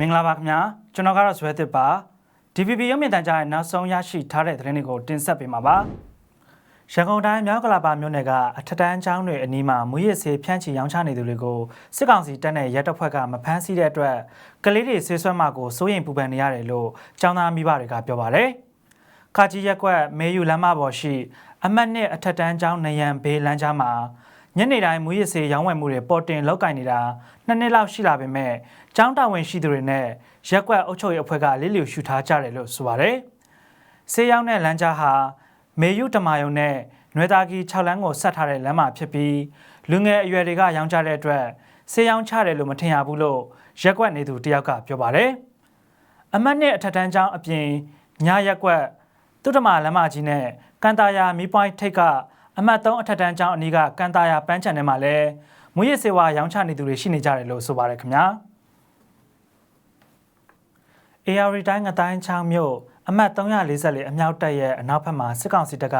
မင်္ဂလာပါခင်ဗျာကျွန်တော်ကတော့ဇွဲသစ်ပါ DVB ရုပ်မြင်သံကြားရဲ့နောက်ဆုံးရရှိထားတဲ့သတင်းတွေကိုတင်ဆက်ပေးမှာပါရန်ကုန်တိုင်းမြောက်ကလာပါမြို့နယ်ကအထက်တန်းကျောင်းတွေအနီးမှာမူရစ်ဆေးဖြန့်ချီရောင်းချနေသူတွေကိုစစ်ကောင်စီတပ်နဲ့ရဲတပ်ဖွဲ့ကမဖမ်းဆီးတဲ့အတွက်ကလေးတွေဆေးဆွဲမှကိုစိုးရိမ်ပူပန်နေရတယ်လို့ကျောင်းသားမိဘတွေကပြောပါတယ်။ကာကြီးရက်ကွက်မေယူလမ်းမပေါ်ရှိ အမတ်နဲ့အထက်တန်းကျောင်းနယံဘေးလမ်းကြားမှာ ညနေတိုင်းမူရစ်ဆေးရောင်းဝယ်မှုတွေပေါ်တင်လောက်ကင်နေတာနှစ်နှစ်လောက်ရှိလာပေမဲ့ကျောင်းတာဝန်ရှိသူတွေနဲ့ရက်ကွက်အုပ်ချုပ်ရေးအဖွဲ့ကလေးလျူရှုထားကြတယ်လို့ဆိုပါတယ်။ဆေးရောင်းတဲ့လမ်းကြားဟာမေယုတမာယုံနဲ့နွေသားကြီး6လမ်းကိုဆက်ထားတဲ့လမ်းမှာဖြစ်ပြီးလူငယ်အရွယ်တွေကရောင်းကြတဲ့အတွက်ဆေးရောင်းချတယ်လို့မထင်ရဘူးလို့ရက်ကွက်နေသူတယောက်ကပြောပါတယ်။အမတ်နဲ့အထက်တန်းကျောင်းအပြင်ညာရက်ကွက်တုတ္တမလမ်းမကြီးနဲ့ကန်တာယာမီပွိုင်းထိတ်က အမတ်3အထက်တန်းကျောင်းအနီးကကန်တာယာပန်းချန်ထဲမှာလည်းမွေးရစေဝါရောင်းချနေသူတွေရှိနေကြတယ်လို့ဆိုပါတယ်ခင်ဗျာ။ AR တိုင်းအတိုင်းချောင်းမြို့အမှတ်344အမြောက်တပ်ရဲ့အနောက်ဘက်မှာစစ်ကောင်စီတပ်က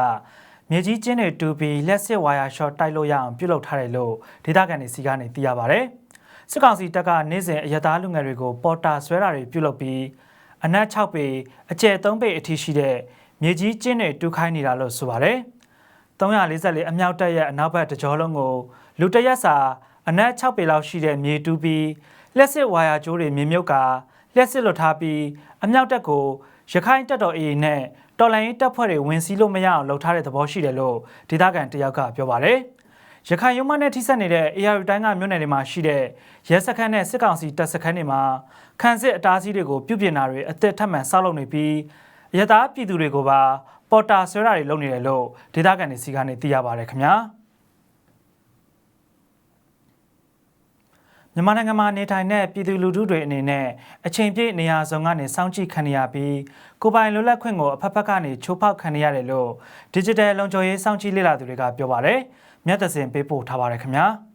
မြေကြီးကျင်းတွေတူပြီးလက်စစ်ဝါယာရှော့တိုက်လို့ရအောင်ပြုလုပ်ထားတယ်လို့ဒေသခံတွေစီကနေသိရပါဗျ။စစ်ကောင်စီတပ်ကနေ့စဉ်အရသားလူငယ်တွေကိုပေါ်တာဆွဲတာတွေပြုလုပ်ပြီးအနက်6ပေအကျယ်3ပေအထိရှိတဲ့မြေကြီးကျင်းတွေတူခိုင်းနေတာလို့ဆိုပါတယ်။ 344အမြောက်တပ်ရဲ့အနောက်ဘက်တကြောလုံးကိုလူတရက်စာအနက်6ပေလောက်ရှိတဲ့မြေတူပြီးလက်စစ်ဝါယာကျိုးတွေမြေမြုပ်ကာလျှက်စစ်လွတ်ထားပြီးအမြောက်တက်ကိုရခိုင်တပ်တော် AA နဲ့တော်လိုင်းတပ်ဖွဲ့တွေဝင်စီးလို့မရအောင်လှုပ်ထားတဲ့သဘောရှိတယ်လို့ဒေသခံတယောက်ကပြောပါတယ်။ရခိုင်ရုံးမနဲ့ထိစပ်နေတဲ့ AR တိုင်းကမြို့နယ်တွေမှာရှိတဲ့ရဲစခန်းနဲ့စစ်ကောင်စီတပ်စခန်းတွေမှာခန်းစစ်အတားအဆီးတွေကိုပြုပြင်တာတွေအသက်ထပ်မံဆောက်လုပ်နေပြီးရသားပြည်သူတွေကိုပါ ပေါ်တာဆွဲတာတွေလုပ်နေတယ်လို့ဒေသခံတွေစီကနေသိရပါတယ်ခင်ဗျာ။မြန်မာနိုင်ငံမှာနေထိုင်တဲ့ပြည်သူလူထုတွေအနေနဲ့အချိန်ပြည့်နေရာစုံကနေစောင့်ကြည့်ခံရပြီးကိုပိုင်လွတ်လပ်ခွင့်ကိုအဖက်ဖက်ကနေချိုးဖောက်ခံရတယ်လို့ Digital လုံခြုံရေးစောင့်ကြည့်လေ့လာသူတွေကပြောပါတယ်။မြတ်သစင်ပေးပို့ထားပါတယ်ခင်ဗျာ။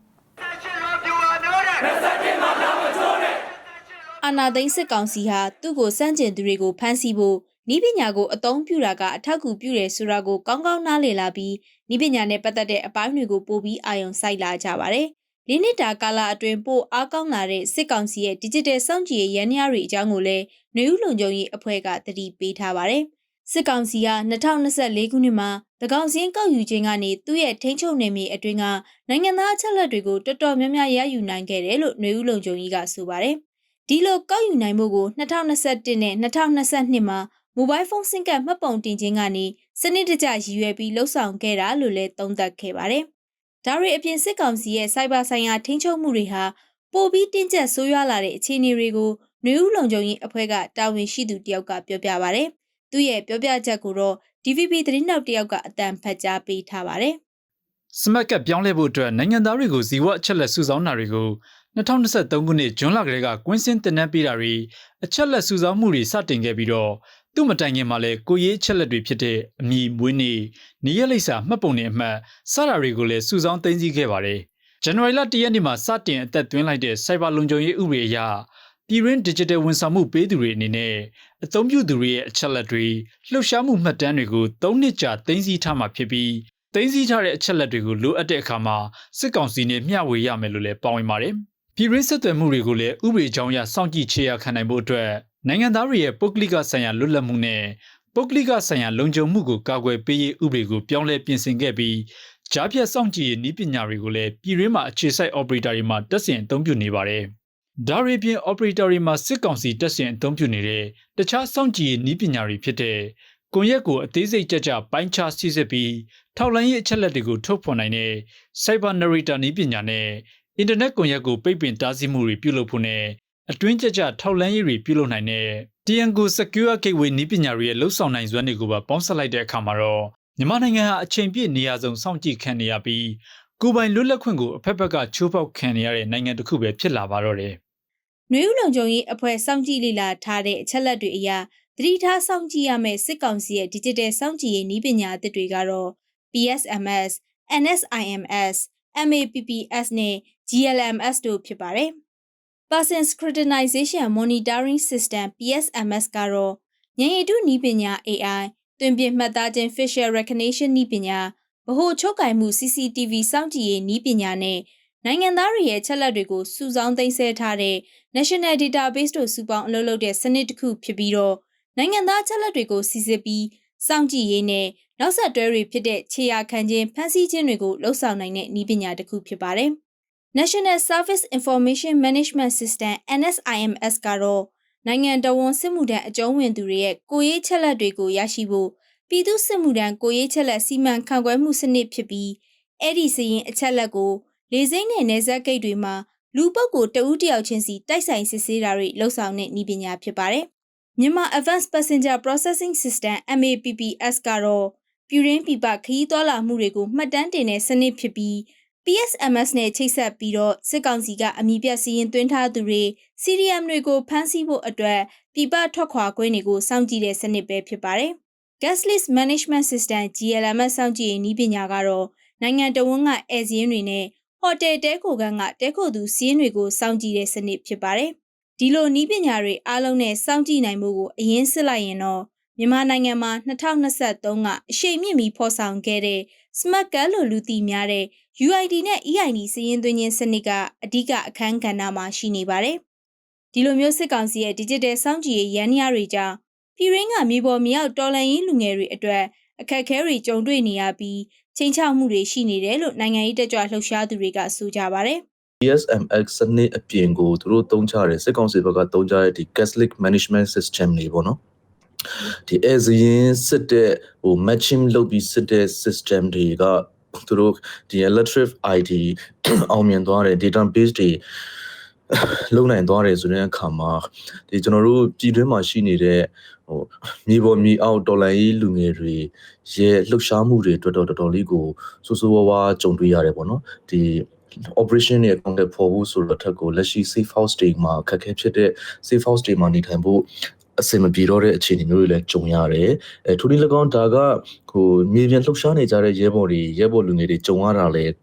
အာနာသိန်းစစ်ကောင်စီဟာသူ့ကိုစန့်ကျင်သူတွေကိုဖမ်းဆီးဖို့ ဤပညာကိုအသုံးပြုတာကအထောက်အကူပြုတယ်ဆိုတာကိုကောင်းကောင်းနားလည်လာပြီးဤပညာနဲ့ပတ်သက်တဲ့အပိုင်းတွေကိုပို့ပြီးအာရုံစိုက်လာကြပါတယ်။လေးနှစ်တာကာလအတွင်းပို့အားကောင်းလာတဲ့စစ်ကောင်စီရဲ့ digital စောင့်ကြည့်ရေးရန်ရာတွေအကြောင်းကိုလည်းနှွေဦးလုံခြုံရေးအဖွဲ့ကတတိပေးထားပါတယ်။စစ်ကောင်စီက2024ခုနှစ်မှာတကောင်စင်းကောက်ယူခြင်းကနေသူ့ရဲ့ထိန်းချုပ်နယ်မြေအတွင်းကနိုင်ငံသားအချက်အလက်တွေကိုတော်တော်များများရယူနိုင်ခဲ့တယ်လို့နှွေဦးလုံခြုံရေးကဆိုပါတယ်။ဒီလိုကောက်ယူနိုင်မှုကို2021နဲ့2022မှာ မိုဘိုင်းဖုန်းဆင့်ကပ်မှတ်ပုံတင်ခြင်းကနေစနစ်တကျရည်ရွယ်ပြီးလှုပ်ဆောင်ခဲ့တာလို့လည်းသုံးသပ်ခဲ့ပါတယ်။ဒါရီအပြင်စစ်ကောင်စီရဲ့စိုက်ဘာဆိုင်ရာထိန်းချုပ်မှုတွေဟာပိုပြီးတင်းကျပ်ဆိုးရွားလာတဲ့အခြေအနေတွေကိုနှွေဦးလုံခြုံရေးအဖွဲ့ကတာဝန်ရှိသူတယောက်ကပြောပြပါဗျ။သူ့ရဲ့ပြောပြချက်ကိုတော့ DVB သတင်းတောက်တယောက်ကအတန်ဖတ်ကြားပေးထားပါတယ်။စမတ်ကပ်ပြောင်းလဲဖို့အတွက်နိုင်ငံသားတွေကိုဇီဝအချက်လက်စုဆောင်းတာတွေကို2023ခုနှစ်ဇွန်လကတည်းကကွင်းစင်းတင်နန်းပေးတာတွေအချက်လက်စုဆောင်းမှုတွေစတင်ခဲ့ပြီးတော့ သူ့မတိုင်ခင်မှာလည်းကိုရေးအချက်လက်တွေဖြစ်တဲ့အမည်မွေးနေ့နေရလိပ်စာမှတ်ပုံနေအမှတ်စတာတွေကိုလည်းစုဆောင်းသိမ်းဆည်းခဲ့ပါတယ်။ဇန်နဝါရီလ၁ရက်နေ့မှာစတင်အသက်သွင်းလိုက်တဲ့စိုက်ဘာလုံခြုံရေးဥပဒေအရပြည်ရင်း digital ဝန်ဆောင်မှုပေးသူတွေအနေနဲ့အသုံးပြုသူတွေရဲ့အချက်လက်တွေလှုပ်ရှားမှုမှတ်တမ်းတွေကို၃နှစ်ကြာသိမ်းဆည်းထားမှာဖြစ်ပြီးသိမ်းဆည်းထားတဲ့အချက်လက်တွေကိုလိုအပ်တဲ့အခါမှာစစ်ကောင်စီနဲ့မျှဝေရမယ်လို့လည်းပါဝင်ပါတယ်။ပြည်ရင်းဆက်သွယ်မှုတွေကိုလည်းဥပဒေကြောင်းအရစောင့်ကြည့်ခြေရာခံနိုင်ဖို့အတွက် နိုင်ငံသားတွေရဲ့ပုဂ္ဂလိကဆိုင်ရာလွတ်လပ်မှုနဲ့ပုဂ္ဂလိကဆိုင်ရာလုံခြုံမှုကိုကာကွယ်ပေးရေးဥပဒေကိုပြောင်းလဲပြင်ဆင်ခဲ့ပြီးကြားဖြတ်စောင့်ကြည့်ရေးနည်းပညာတွေကိုလည်းပြည်ရင်းမှာအခြေစိုက် operator တွေမှာတက်ဆင်အသုံးပြုနေပါတယ်။ဒါရီပြင် operator တွေမှာစစ်ကောင်စီတက်ဆင်အသုံးပြုနေတဲ့တခြားစောင့်ကြည့်ရေးနည်းပညာတွေဖြစ်တဲ့ကွန်ရက်ကိုအသေးစိတ်ကြကြပိုင်းခြားစစ်စစ်ပြီးထောက်လိုင်းရေးအချက်လက်တွေကိုထုတ်ဖော်နိုင်တဲ့ Cyber Narrator နည်းပညာနဲ့အင်တာနက်ကွန်ရက်ကိုပိတ်ပင်တားဆီးမှုတွေပြုလုပ်ဖို့နဲ့ အတွင်းကျကျထောက်လန်းရေးတွေပြုလုပ်နိုင်တဲ့ Tiango Secure Gateway နည်းပညာတွေရဲ့လှုပ်ဆောင်နိုင်စွမ်းတွေကိုပါပေါင်းစပ်လိုက်တဲ့အခါမှာတော့မြန်မာနိုင်ငံဟာအချိန်ပြည့်နေရာစုံစောင့်ကြည့်ခံနေရပြီးကိုပိုင်လွတ်လပ်ခွင့်ကိုအဖက်ဖက်ကချိုးဖောက်ခံနေရတဲ့နိုင်ငံတစ်ခုပဲဖြစ်လာပါတော့တယ်။နှွေဦးလုံခြုံရေးအဖွဲ့စောင့်ကြည့်လေ့လာထားတဲ့အချက်လက်တွေအရသတိထားစောင့်ကြည့်ရမယ့်စစ်ကောင်စီရဲ့ digital စောင့်ကြည့်ရေးနည်းပညာအသစ်တွေကတော့ PSMS, NSIMS, MAPPS နဲ့ GLMS တို့ဖြစ်ပါတယ်။ Person Scrutinization Monitoring System PSMS ကတော့ဉာဏ်ရည်တုနည်းပညာ AI တွင်ပြမှတ်သားခြင်း facial recognition နည်းပညာဗဟိုချုပ်ကင်မှု CCTV စောင့်ကြည့်ရေးနည်းပညာနဲ့နိုင်ငံသားတွေရဲ့ချက်လက်တွေကိုစုဆောင်းသိမ်းဆည်းထားတဲ့ National Database တို့စုပေါင်းအလုပ်လုပ်တဲ့စနစ်တစ်ခုဖြစ်ပြီးတော့နိုင်ငံသားချက်လက်တွေကိုစီစစ်ပြီးစောင့်ကြည့်ရေးနဲ့နောက်ဆက်တွဲတွေဖြစ်တဲ့ခြေရာခံခြင်းဖန်ဆီးခြင်းတွေကိုလှုပ်ဆောင်နိုင်တဲ့နည်းပညာတစ်ခုဖြစ်ပါတယ်။ National Service Information Management System NSIMS ကတော့နိုင်ငံတော်ဝန်စစ်မှုထမ်းအကျုံးဝင်သူတွေရဲ့ကိုယ်ရေးချက်လက်တွေကိုရရှိဖို့ပြည်သူစစ်မှုထမ်းကိုယ်ရေးချက်လက်စီမံခန့်ခွဲမှုစနစ်ဖြစ်ပြီးအဲ့ဒီစရင်အချက်လက်ကိုလေစိမ့်နဲ့နေဆက်ဂိတ်တွေမှာလူပုဂ္ဂိုလ်တဦးတယောက်ချင်းစီတိုက်ဆိုင်စစ်ဆေးတာတွေလှုပ်ဆောင်တဲ့နည်းပညာဖြစ်ပါတယ်။မြန်မာ Advanced Passenger Processing System MAPPS ကတော့ပြည်ရင်းပြည်ပခရီးသွားလာမှုတွေကိုမှတ်တမ်းတင်တဲ့စနစ်ဖြစ်ပြီး PSMS နဲ့ချိတ်ဆက်ပြီးတော့စစ်ကောင်စီကအမိပြတ်စီရင်သွင်းထားသူတွေ CDM တွေကိုဖမ်းဆီးဖို့အတွက်ပြည်ပထွက်ခွာခွင့်တွေကိုစောင့်ကြည့်တဲ့စနစ်ပဲဖြစ်ပါတယ်။ Gas List Management System GLMS စောင့်ကြည့်ရေးနည်းပညာကတော့နိုင်ငံတော်ဝန်ကဧည့်စည်းရင်းတွေနဲ့ဟိုတယ်တဲခိုခန်းကတဲခိုသူစီးရင်တွေကိုစောင့်ကြည့်တဲ့စနစ်ဖြစ်ပါတယ်။ဒီလိုနည်းပညာတွေအားလုံးနဲ့စောင့်ကြည့်နိုင်မှုကိုအရင်စစ်လိုက်ရင်တော့ မြန်မာနိုင်ငံမှာ2023ကအရှိန်မြင့်ပြီးဖော်ဆောင်ခဲ့တဲ့ Smart Card လို့လူသိများတဲ့ UID နဲ့ EID စည်ရင်းသွင်းခြင်းစနစ်ကအဓိကအခန်းကဏ္ဍမှာရှိနေပါတယ်။ဒီလိုမျိုးစစ်ကောင်စီရဲ့ Digital စောင့်ကြည့်ရေးရန်ရာတွေကြောင့်ပြည်ရင်းကမြေပေါ်မြောက်တော်လှန်ရေးလူငယ်တွေအတွက်အခက်အခဲတွေကြုံတွေ့နေရပြီးချိန်ချောက်မှုတွေရှိနေတယ်လို့နိုင်ငံရေးတက်ကြွလှုပ်ရှားသူတွေကဆိုကြပါတယ်။ DSMX စနစ်အပြင်ကိုသူတို့သုံးချတယ်စစ်ကောင်စီဘက်ကသုံးချတဲ့ဒီ Catholic Management System တွေပေါ့နော် ဒီ as ရင်စစ်တဲ့ဟို matching လုပ်ပြီးစစ်တဲ့ system တွေကသူတို့ဒီ electric ID အောင်မြင်သွားတယ် database တွေလုံနိုင်သွားတယ်ဆိုတဲ့အခါမှာဒီကျွန်တော်တို့ပြည်တွင်းမှာရှိနေတဲ့ဟိုမြေပေါ်မြေအောက်တော်လိုင်းရေးလူငယ်တွေရဲ့လှုပ်ရှားမှုတွေအတွက်တော့တော်တော်လေးကိုစိုးစိုးဝါးဝါကြုံတွေ့ရတယ်ပေါ့နော်ဒီ operation တွေအကောင့်တွေပေါ်ဖို့ဆိုတော့ထက်ကိုလက်ရှိ safe house တွေမှာခက်ခဲဖြစ်တဲ့ safe house တွေမှာနေထိုင်ဖို့ အဆင်မပြေတော့တဲ့အခြေအနေမျိုးတွေလည်းကြုံရတယ်။အဲထိုဒီ၎င်းဒါကဟိုမြေပြင်လှုပ်ရှားနေကြတဲ့ရဲဘော်တွေရဲဘော်လူငယ်တွေကြုံရတာလည်း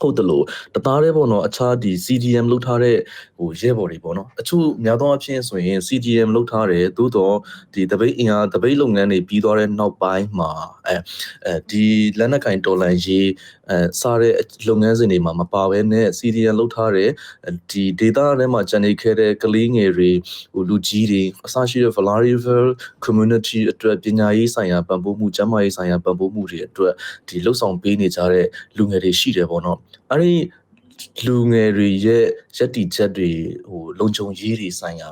ဟုတ်တယ်လို့တသားတည်းပေါ့နော်အခြားဒီ CDM လောက်ထားတဲ့ဟိုရဲဘော်တွေပေါ့နော်အချို့များသောအားဖြင့်ဆိုရင် CDM လောက်ထားတယ်သို့တော့ဒီတပိတ်အင်အားတပိတ်လုပ်ငန်းတွေပြီးသွားတဲ့နောက်ပိုင်းမှာ အဲအဲဒီလက်နက်ကင်တော်လန်ရေးအဲစားတဲ့လုပ်ငန်းစဉ်တွေမှာမပါဘဲနဲ့ CDM လောက်ထားတဲ့ဒီ data ထဲမှာဂျန်နေခဲ့တဲ့ကလေးငယ်တွေဟိုလူကြီးတွေအစရှိတဲ့ vulnerable community အတွက်ပညာရေးဆိုင်ရာပံ့ပိုးမှုကျန်းမာရေးဆိုင်ရာပံ့ပိုးမှုတွေအတွက်ဒီလှုပ်ဆောင်ပေးနေကြတဲ့လူငယ်တွေရှိတယ်ပေါ့နော်အဲ့ဒီလူငယ်တွေရဲ့ရက်တီချက်တွေဟိုလုံခြုံရေးတွေဆိုင်ရာ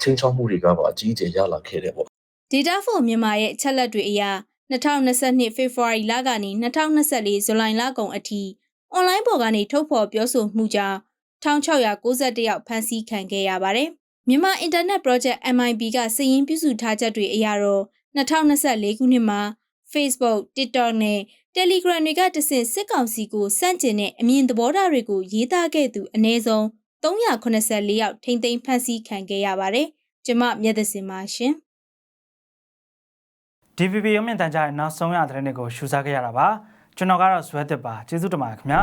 ချင်းချောက်မှုတွေကပါအကြီးအကျယ်ရလာခဲ့တယ်ပေါ့ Data for မြန်မာရဲ့အချက်လက်တွေအရ 2022 February လကနေ2024 July လကုန်အထိ online ပေါ်ကနေထုတ်ဖော်ပြောဆိုမှုကြောင့်1691ယောက်ဖမ်းဆီးခံခဲ့ရပါတယ်။မြန်မာ Internet Project MIB ကစာရင်းပြုစုထားချက်တွေအရတော့2024ခုနှစ်မှာ Facebook, TikTok နဲ့ Telegram တွေကတဆင့်စစ်ကောင်စီကိုစန့်ကျင်တဲ့အမြင်သဘောထားတွေကိုရေးသားခဲ့သူအနည်းဆုံး384ယောက်ထိမ့်သိမ်းဖမ်းဆီးခံခဲ့ရပါတယ်။ကျမမျက်သစင်ပါရှင်။ DVB ရုံးမြင့်တန်ကြားရဲ့နောက်ဆုံးရသတင်းတွေကိုရှုစားခဲ့ရတာပါကျွန်တော်ကတော့ဇွဲသစ်ပါကျေးဇူးတင်ပါတယ်ခင်ဗျာ